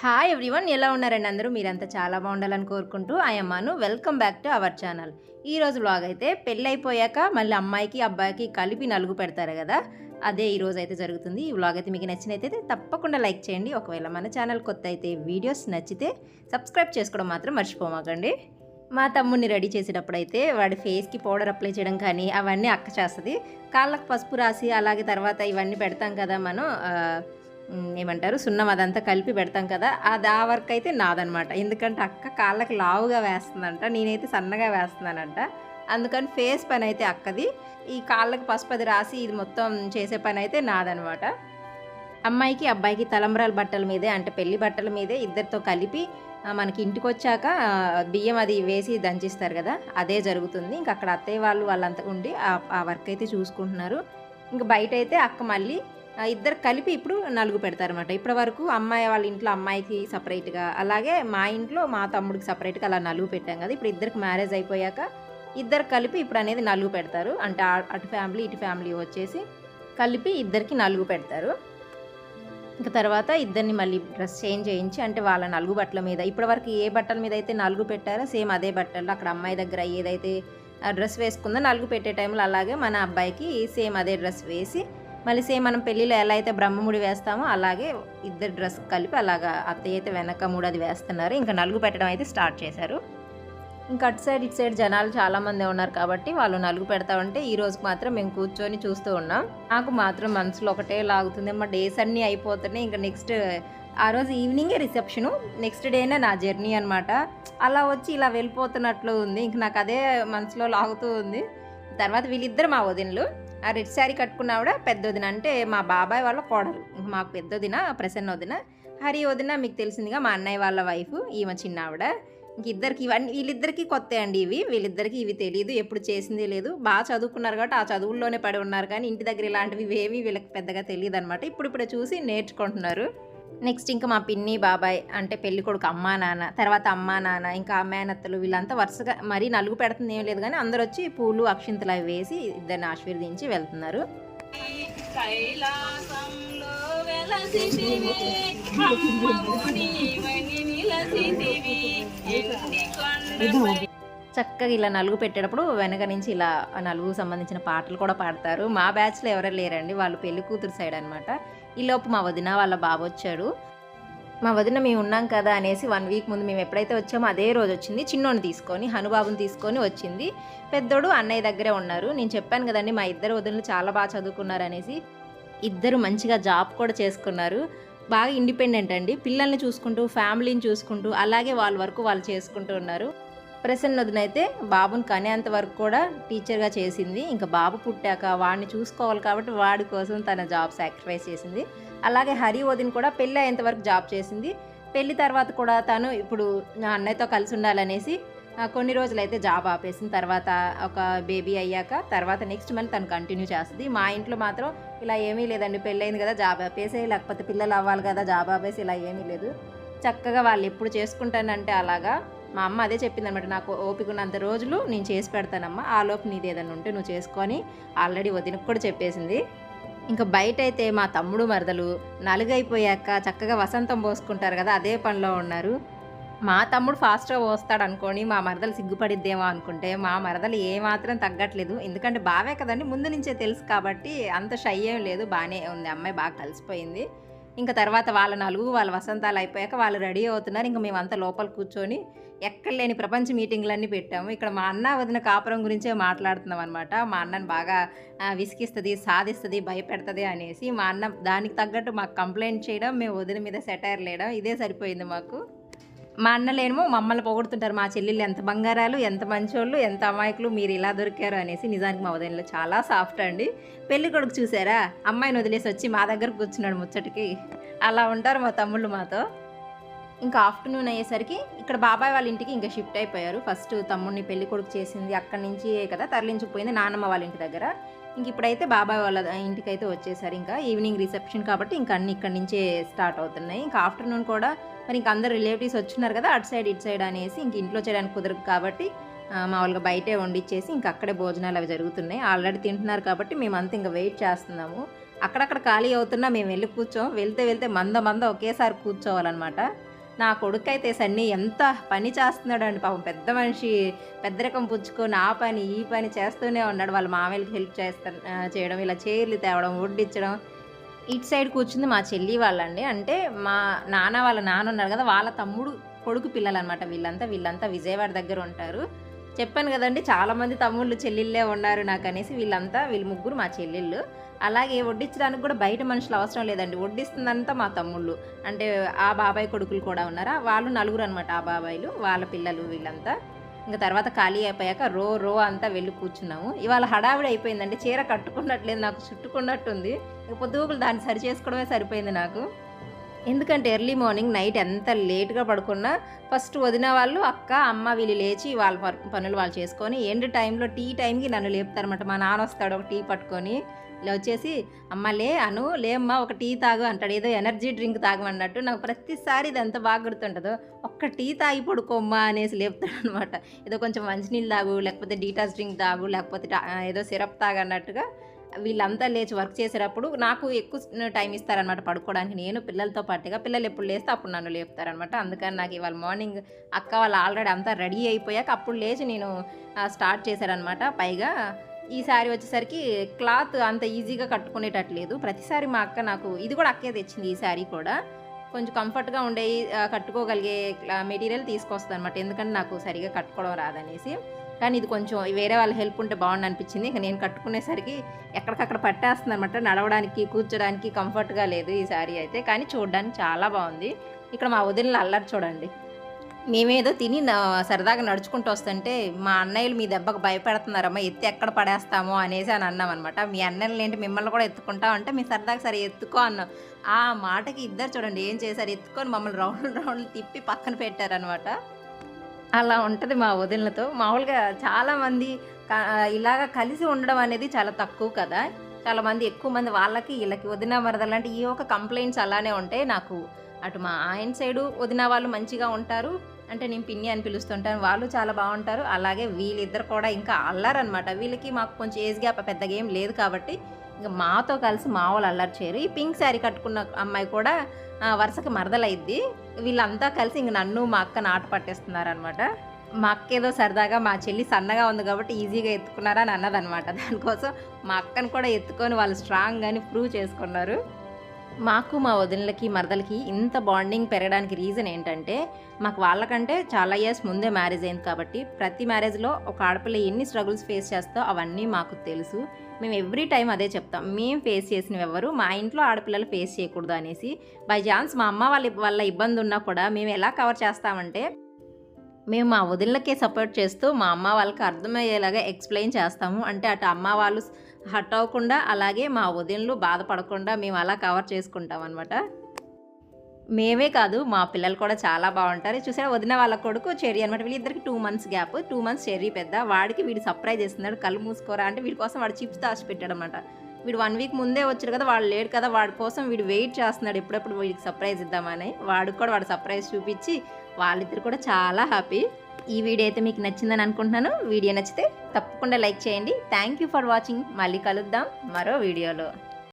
Hi everyone ఎలా ఉన్నారండి అందరూ? మీరంతా చాలా బాగుండాలని కోరుకుంటూ అయ్యమ్మను welcome back to our channel ఈ రోజు వ్లాగ్ అయితే పెళ్ళి అయిపోయాక మళ్ళీ అమ్మాయికి అబ్బాయికి కలిపి నలుగు పెడతారు కదా? అదే ఈరోజు అయితే జరుగుతుంది. ఈ వ్లాగ్ అయితే మీకు నచ్చినైతే తప్పకుండా లైక్ చేయండి. ఒకవేళ మన ఛానల్ కొత్త అయితే వీడియోస్ నచ్చితే సబ్స్క్రైబ్ చేసుకోవడం మాత్రం మర్చిపోమాకండి. మా తమ్ముడిని రెడీ చేసేటప్పుడు అయితే వాడి ఫేస్కి పౌడర్ అప్లై చేయడం కానీ అవన్నీ అక్క చేస్తుంది. కాళ్ళకు పసుపు రాసి అలాగే తర్వాత ఇవన్నీ పెడతాం కదా మనం ఏమంటారు? సున్నం అదంతా కలిపి పెడతాం కదా అది ఆ వర్క్ అయితే నాదనమాట. ఎందుకంటే అక్క కాళ్ళకి లావుగా వేస్తుందంట నేనైతే సన్నగా వేస్తున్నానంట. అందుకని ఫేస్ పని అయితే అక్కది. ఈ కాళ్ళకి పసుపు అది రాసి ఇది మొత్తం చేసే పని అయితే నాదనమాట. అమ్మాయికి అబ్బాయికి తలంబ్రాల బట్టల మీదే అంటే పెళ్ళి బట్టల మీదే ఇద్దరితో కలిపి మనకి ఇంటికి వచ్చాక బియ్యం అది వేసి దంచిస్తారు కదా అదే జరుగుతుంది. ఇంకా అక్కడ అత్తయ్య వాళ్ళు వాళ్ళంతా ఉండి ఆ- వర్క్ అయితే చూసుకుంటున్నారు. ఇంకా బయట అయితే అక్క మళ్ళీ ఇద్దరు కలిపి ఇప్పుడు నలుగు పెడతారనమాట ఇప్పటి వరకు అమ్మాయి వాళ్ళ ఇంట్లో అమ్మాయికి సపరేట్గా అలాగే మా ఇంట్లో మా తమ్ముడికి సపరేట్గా అలా నలుగు పెట్టాం కదా ఇప్పుడు ఇద్దరికి మ్యారేజ్ అయిపోయాక ఇద్దరు కలిపి ఇప్పుడు అనేది నలుగు పెడతారు. అంటే అటు ఫ్యామిలీ ఇటు ఫ్యామిలీ వచ్చేసి కలిపి ఇద్దరికి నలుగు పెడతారు. ఇంకా తర్వాత ఇద్దరిని మళ్ళీ డ్రెస్ చేంజ్ చేయించి అంటే వాళ్ళ నలుగు బట్టల మీద ఇప్పటివరకు ఏ బట్టల మీద అయితే నలుగు పెట్టారో సేమ్ అదే బట్టలు అక్కడ అమ్మాయి దగ్గర ఏదైతే ఆ డ్రెస్ వేసుకుందో నలుగు పెట్టే టైంలో అలాగే మన అబ్బాయికి సేమ్ అదే డ్రెస్ వేసి మళ్ళీ సేమ్ మనం పెళ్ళిలో ఎలా అయితే బ్రహ్మముడి వేస్తామో అలాగే ఇద్దరు డ్రెస్ కలిపి అలాగా అత్తయ్య అయితే వెనక మూడు అది వేస్తున్నారు. ఇంకా నలుగు పెట్టడం అయితే స్టార్ట్ చేశారు. ఇంకా అటు సైడ్ ఇటు సైడ్ జనాలు చాలామంది ఉన్నారు కాబట్టి వాళ్ళు నలుగు పెడతా ఉంటే ఈ రోజుకి మాత్రం మేము కూర్చొని చూస్తూ ఉన్నాం. నాకు మాత్రం మనసులో ఒకటే లాగుతుంది. మా డేస్ అన్నీ అయిపోతున్నాయి. ఇంకా నెక్స్ట్ ఆ రోజు ఈవినింగే రిసెప్షను. నెక్స్ట్ డేనే నా జర్నీ అనమాట అలా వచ్చి ఇలా వెళ్ళిపోతున్నట్లు ఉంది. ఇంక నాకు అదే మనసులో లాగుతూ ఉంది. తర్వాత వీళ్ళిద్దరు మా వదినలు. ఆ రెడ్ శారీ కట్టుకున్న ఆవిడ పెద్ద వదిన. అంటే మా బాబాయ్ వాళ్ళ కోడలు. మాకు పెద్ద వదిన ప్రసన్న వదిన. హరి వదిన మీకు తెలిసిందిగా మా అన్నయ్య వాళ్ళ వైఫ్ ఈమె చిన్న ఆవిడ. ఇంక ఇద్దరికి ఇవన్నీ వీళ్ళిద్దరికీ కొత్త అండి ఇవి. వీళ్ళిద్దరికీ ఇవి తెలియదు ఎప్పుడు చేసింది లేదు. బాగా చదువుకున్నారు కాబట్టి ఆ చదువుల్లోనే పడి ఉన్నారు కానీ ఇంటి దగ్గర ఇలాంటివి ఏమీ వీళ్ళకి పెద్దగా తెలియదు అనమాట ఇప్పుడు ఇప్పుడు చూసి నేర్చుకుంటున్నారు. నెక్స్ట్ ఇంకా మా పిన్ని బాబాయ్ అంటే పెళ్ళి కొడుకు అమ్మా నాన్న తర్వాత అమ్మా నాన్న ఇంకా మేనత్తలు వీళ్ళంతా వరుసగా మరీ నలుగు పెడుతుంది ఏం లేదు కానీ అందరూ వచ్చి పూలు అక్షింతలు అవి వేసి ఇద్దరిని ఆశీర్వదించి వెళ్తున్నారు. చక్కగా ఇలా నలుగు పెట్టేటప్పుడు వెనక నుంచి ఇలా ఆ నలుగుకు సంబంధించిన పాటలు కూడా పాడతారు. మా బ్యాచ్లో ఎవరూ లేరండి వాళ్ళు పెళ్ళి కూతురు సైడ్ అనమాట ఈలోపు మా వదిన వాళ్ళ బాబు వచ్చాడు. మా వదిన మేము ఉన్నాం కదా అనేసి వన్ వీక్ ముందు మేము ఎప్పుడైతే వచ్చామో అదే రోజు వచ్చింది. చిన్నోని తీసుకొని హనుబాబుని తీసుకొని వచ్చింది. పెద్దోడు అన్నయ్య దగ్గరే ఉన్నారు. నేను చెప్పాను కదండి మా ఇద్దరు వదినలు చాలా బాగా చదువుకున్నారు అనేసి. ఇద్దరు మంచిగా జాబ్ కూడా చేసుకున్నారు. బాగా ఇండిపెండెంట్ అండి. పిల్లల్ని చూసుకుంటూ ఫ్యామిలీని చూసుకుంటూ అలాగే వాళ్ళ వరకు వాళ్ళు చేసుకుంటూ ఉన్నారు. ప్రసన్న వదిన అయితే బాబుని కనేంత వరకు కూడా టీచర్గా చేసింది. ఇంకా బాబు పుట్టాక వాడిని చూసుకోవాలి కాబట్టి వాడి కోసం తన జాబ్ సాక్రిఫైస్ చేసింది. అలాగే హరి వదిన్ కూడా పెళ్ళి అయ్యేంత వరకు జాబ్ చేసింది. పెళ్ళి తర్వాత కూడా తను ఇప్పుడు నా అన్నయ్యతో కలిసి ఉండాలనేసి కొన్ని రోజులు అయితే జాబ్ ఆపేసిన తర్వాత ఒక బేబీ అయ్యాక తర్వాత నెక్స్ట్ మంత్ తను కంటిన్యూ చేస్తుంది. మా ఇంట్లో మాత్రం ఇలా ఏమీ లేదండి పెళ్ళయింది కదా జాబ్ ఆపేసే లేకపోతే పిల్లలు అవ్వాలి కదా జాబ్ ఆపేసి ఇలా ఏమీ లేదు. చక్కగా వాళ్ళు ఎప్పుడు చేసుకుంటానంటే అలాగా మా అమ్మ అదే చెప్పింది అనమాట నాకు ఓపిక ఉన్నంత రోజులు నేను చేసి పెడతానమ్మా ఆ లోపు నీది ఏదైనా ఉంటే నువ్వు చేసుకొని ఆల్రెడీ వదినకు కూడా చెప్పేసింది. ఇంకా బయట అయితే మా తమ్ముడు మరదలు నలుగైపోయాక చక్కగా వసంతం పోసుకుంటారు కదా అదే పనిలో ఉన్నారు. మా తమ్ముడు ఫాస్ట్గా పోస్తాడు అనుకోని మా మరదలు సిగ్గుపడిద్దేమో అనుకుంటే మా మరదలు ఏమాత్రం తగ్గట్లేదు. ఎందుకంటే బావే కదండి ముందు నుంచే తెలుసు కాబట్టి అంత షై ఏం లేదు బాగానే ఉంది అమ్మాయి బాగా కలిసిపోయింది. ఇంకా తర్వాత వాళ్ళ నలుగు వాళ్ళ వసంతాలు అయిపోయాక వాళ్ళు రెడీ అవుతున్నారు. ఇంకా మేమంతా లోపల కూర్చొని ఎక్కడ లేని ప్రపంచ మీటింగ్లన్నీ పెట్టాము. ఇక్కడ మా అన్న వదిన కాపురం గురించే మాట్లాడుతున్నాం అనమాట మా అన్నని బాగా విసిగిస్తుంది సాధిస్తుంది భయపెడుతుంది అనేసి మా అన్న దానికి తగ్గట్టు మాకు కంప్లైంట్ చేయడం మేము వదిన మీద సెటైర్ లేయడం ఇదే సరిపోయింది మాకు. మా అన్నలేమో మమ్మల్ని పొగుడుతుంటారు. మా చెల్లెళ్ళు ఎంత బంగారాలు ఎంత మంచోళ్ళు ఎంత అమాయకులు మీరు ఇలా దొరికారు అనేసి నిజానికి మా ఉదయంలో చాలా సాఫ్ట్ అండి. పెళ్ళి కొడుకు చూసారా? అమ్మాయిని వదిలేసి వచ్చి మా దగ్గర కూర్చున్నాడు ముచ్చటికి. అలా ఉంటారు మా తమ్ముళ్ళు మాతో. ఇంకా ఆఫ్టర్నూన్ అయ్యేసరికి ఇక్కడ బాబాయ్ వాళ్ళ ఇంటికి ఇంకా షిఫ్ట్ అయిపోయారు. ఫస్ట్ తమ్ముడిని పెళ్ళి కొడుకు చేసింది అక్కడి నుంచి కదా తరలించిపోయింది నాన్నమ్మ వాళ్ళ ఇంటి దగ్గర. ఇంక ఇప్పుడైతే బాబాయ్ వాళ్ళ ఇంటికి అయితే వచ్చేసారు. ఇంకా ఈవినింగ్ రిసెప్షన్ కాబట్టి ఇంకా అన్ని ఇక్కడి నుంచే స్టార్ట్ అవుతున్నాయి. ఇంకా ఆఫ్టర్నూన్ కూడా మరి ఇంకా అందరు రిలేటివ్స్ వచ్చినారు కదా అటు సైడ్ ఇటు సైడ్ అనేసి ఇంక ఇంట్లో చేయడానికి కుదరదు కాబట్టి మామూలుగా బయటే వండిచ్చేసి ఇంక అక్కడే భోజనాలు అవి జరుగుతున్నాయి. ఆల్రెడీ తింటున్నారు కాబట్టి మేమంతా ఇంకా వెయిట్ చేస్తున్నాము. అక్కడక్కడ ఖాళీ అవుతున్నా మేము వెళ్ళి కూర్చోం. వెళ్తే వెళ్తే మంద మంద ఒకేసారి కూర్చోవాలన్నమాట. నా కొడుకు అయితే సన్నీ ఎంత పని చేస్తున్నాడు అండి పాపం. పెద్ద మనిషి పెద్దరకం పుచ్చుకొని ఆ పని ఈ పని చేస్తూనే ఉన్నాడు. వాళ్ళ మామయ్యకి హెల్ప్ చేస్తా చేయడం ఇలా చీరలు తేవడం వడ్డించడం ఇటు సైడ్ కూర్చుంది మా చెల్లి వాళ్ళండి. అంటే మా నాన్న వాళ్ళ నాన్న ఉన్నారు కదా వాళ్ళ తమ్ముడు కొడుకు పిల్లలు అనమాట వీళ్ళంతా. వీళ్ళంతా విజయవాడ దగ్గర ఉంటారు. చెప్పాను కదండి చాలామంది తమ్ముళ్ళు చెల్లెళ్ళే ఉన్నారు నాకు అనేసి వీళ్ళంతా వీళ్ళు ముగ్గురు మా చెల్లెళ్ళు. అలాగే వడ్డించడానికి కూడా బయట మనుషులు అవసరం లేదండి. వడ్డిస్తుందంతా మా తమ్ముళ్ళు. అంటే ఆ బాబాయ్ కొడుకులు కూడా ఉన్నారా? వాళ్ళు నలుగురు అనమాట ఆ బాబాయిలు వాళ్ళ పిల్లలు వీళ్ళంతా. ఇంకా తర్వాత ఖాళీ అయిపోయాక రో రో అంతా వెళ్ళి కూర్చున్నాము. ఇవాళ హడావిడి అయిపోయిందండి. చీర కట్టుకున్నట్లేదు నాకు చుట్టుకున్నట్టుంది. ఇక పొద్దుగులు దాన్ని సరి చేసుకోవడమే సరిపోయింది నాకు. ఎందుకంటే ఎర్లీ మార్నింగ్ నైట్ ఎంత లేట్గా పడుకున్నా ఫస్ట్ వదిన వాళ్ళు అక్క అమ్మ వీళ్ళు లేచి వాళ్ళ పనులు వాళ్ళు చేసుకొని ఎండ్ టైంలో టీ టైంకి నన్ను లేపుతారనమాట మా నాన్న వస్తాడు ఒక టీ పట్టుకొని. ఇలా వచ్చేసి అమ్మ లే అను లేమ్మా ఒక టీ తాగు అంటాడు. ఏదో ఎనర్జీ డ్రింక్ తాగమన్నట్టు. నాకు ప్రతిసారి ఇది ఎంత బాగా గుర్తుంటుందో ఒక్క టీ తాగి పడుకోమ్మా అనేసి లేపుతాడు అనమాట ఏదో కొంచెం మంచినీళ్ళు తాగు లేకపోతే డీటాస్ డ్రింక్ తాగు లేకపోతే ఏదో సిరప్ తాగన్నట్టుగా వీళ్ళంతా లేచి వర్క్ చేసేటప్పుడు నాకు ఎక్కువ టైం ఇస్తారనమాట పడుకోవడానికి. నేను పిల్లలతో పాటుగా పిల్లలు ఎప్పుడు లేస్తే అప్పుడు నన్ను లేపుతారనమాట అందుకని నాకు ఇవాళ మార్నింగ్ అక్క వాళ్ళు ఆల్రెడీ అంతా రెడీ అయిపోయాక అప్పుడు లేచి నేను స్టార్ట్ చేశారనమాట పైగా ఈ వచ్చేసరికి క్లాత్ అంత ఈజీగా కట్టుకునేటట్లేదు. ప్రతిసారి మా అక్క నాకు ఇది కూడా అక్కే తెచ్చింది ఈ సారీ కూడా. కొంచెం కంఫర్ట్గా ఉండే కట్టుకోగలిగే మెటీరియల్ తీసుకొస్తుంది అనమాట ఎందుకంటే నాకు సరిగా కట్టుకోవడం రాదనేసి. కానీ ఇది కొంచెం వేరే వాళ్ళ హెల్ప్ ఉంటే బాగుండు అనిపించింది ఇంకా నేను కట్టుకునేసరికి ఎక్కడికక్కడ పట్టేస్తుంది అనమాట నడవడానికి కూర్చోడానికి కంఫర్ట్గా లేదు ఈ శారీ అయితే. కానీ చూడడానికి చాలా బాగుంది. ఇక్కడ మా వదిలిన అల్లరి చూడండి. మేమేదో తిని సరదాగా నడుచుకుంటూ వస్తుంటే మా అన్నయ్యలు మీ దెబ్బకు భయపెడుతున్నారమ్మా ఎత్తి ఎక్కడ పడేస్తామో అనేసి అని అన్నాం అనమాట మీ అన్నయ్యలు ఏంటి మిమ్మల్ని కూడా ఎత్తుకుంటాం అంటే మీ సరదాగా సరే ఎత్తుకో అన్నాం. ఆ మాటకి ఇద్దరు చూడండి ఏం చేశారు? ఎత్తుకొని మమ్మల్ని రౌండ్ రౌండ్ తిప్పి పక్కన పెట్టారనమాట అలా ఉంటుంది మా వదినలతో. మామూలుగా చాలామంది ఇలాగ కలిసి ఉండడం అనేది చాలా తక్కువ కదా. చాలామంది ఎక్కువ మంది వాళ్ళకి వీళ్ళకి వదిన మరదలు అంటే ఈ ఒక కంప్లైంట్స్ అలానే ఉంటాయి. నాకు అటు మా ఆయన సైడు వదిన వాళ్ళు మంచిగా ఉంటారు. అంటే నేను పిన్ని అని పిలుస్తుంటాను. వాళ్ళు చాలా బాగుంటారు. అలాగే వీళ్ళిద్దరు కూడా ఇంకా అల్లారనమాట వీళ్ళకి మాకు కొంచెం ఏజ్ గ్యాప్ పెద్దగా ఏం లేదు కాబట్టి ఇంకా మాతో కలిసి మా వాళ్ళు అల్లరి చేయరు. ఈ పింక్ శారీ కట్టుకున్న అమ్మాయి కూడా వరుసకి మరదలైద్ది. వీళ్ళంతా కలిసి ఇంక నన్ను మా అక్కని ఆట పట్టేస్తున్నారనమాట మా అక్క ఏదో సరదాగా మా చెల్లి సన్నగా ఉంది కాబట్టి ఈజీగా ఎత్తుకున్నారని అన్నదనమాట దానికోసం మా అక్కను కూడా ఎత్తుకొని వాళ్ళు స్ట్రాంగ్ అని ప్రూవ్ చేసుకున్నారు. మాకు మా వదినలకి మరదలకి ఇంత బాండింగ్ పెరగడానికి రీజన్ ఏంటంటే మాకు వాళ్ళకంటే చాలా ఇయర్స్ ముందే మ్యారేజ్ అయింది కాబట్టి ప్రతి మ్యారేజ్లో ఒక ఆడపిల్ల ఎన్ని స్ట్రగుల్స్ ఫేస్ చేస్తో అవన్నీ మాకు తెలుసు. మేము ఎవ్రీ టైం అదే చెప్తాం. మేము ఫేస్ చేసినవి ఎవరు? మా ఇంట్లో ఆడపిల్లలు ఫేస్ చేయకూడదు అనేసి. బై ఛాన్స్ మా అమ్మ వాళ్ళ వల్ల ఇబ్బంది ఉన్నా కూడా మేము ఎలా కవర్ చేస్తామంటే మేము మా వదినలకే సపోర్ట్ చేస్తూ మా అమ్మ వాళ్ళకి అర్థమయ్యేలాగా ఎక్స్ప్లెయిన్ చేస్తాము. అంటే అటు అమ్మ వాళ్ళు హట్ అవ్వకుండా అలాగే మా ఉదయంలో బాధపడకుండా మేము అలా కవర్ చేసుకుంటాం అనమాట మేమే కాదు మా పిల్లలు కూడా చాలా బాగుంటారు. చూసారా వదిన వాళ్ళ కొడుకు చెర్రీ అనమాట వీళ్ళిద్దరికి two months gap two months Cherry పెద్ద. వాడికి వీడు సర్ప్రైజ్ చేస్తున్నాడు కళ్ళు మూసుకోరా అంటే వీడి కోసం వాడు చిప్స్ దాచి పెట్టాడు అనమాట వీడు వన్ వీక్ ముందే వచ్చాడు కదా వాడు లేడు కదా వాడి కోసం వీడు వెయిట్ చేస్తున్నాడు. ఎప్పుడెప్పుడు వీడికి సర్ప్రైజ్ ఇద్దామని. వాడికి కూడా వాడు సర్ప్రైజ్ చూపించి వాళ్ళిద్దరు కూడా చాలా హ్యాపీ ఈ వీడియో అయితే మీకు నచ్చిందని అనుకుంటున్నాను. వీడియో నచ్చితే తప్పకుండా లైక్ చేయండి. థ్యాంక్ యూ ఫర్ వాచింగ్ మళ్ళీ కలుద్దాం మరో వీడియోలో.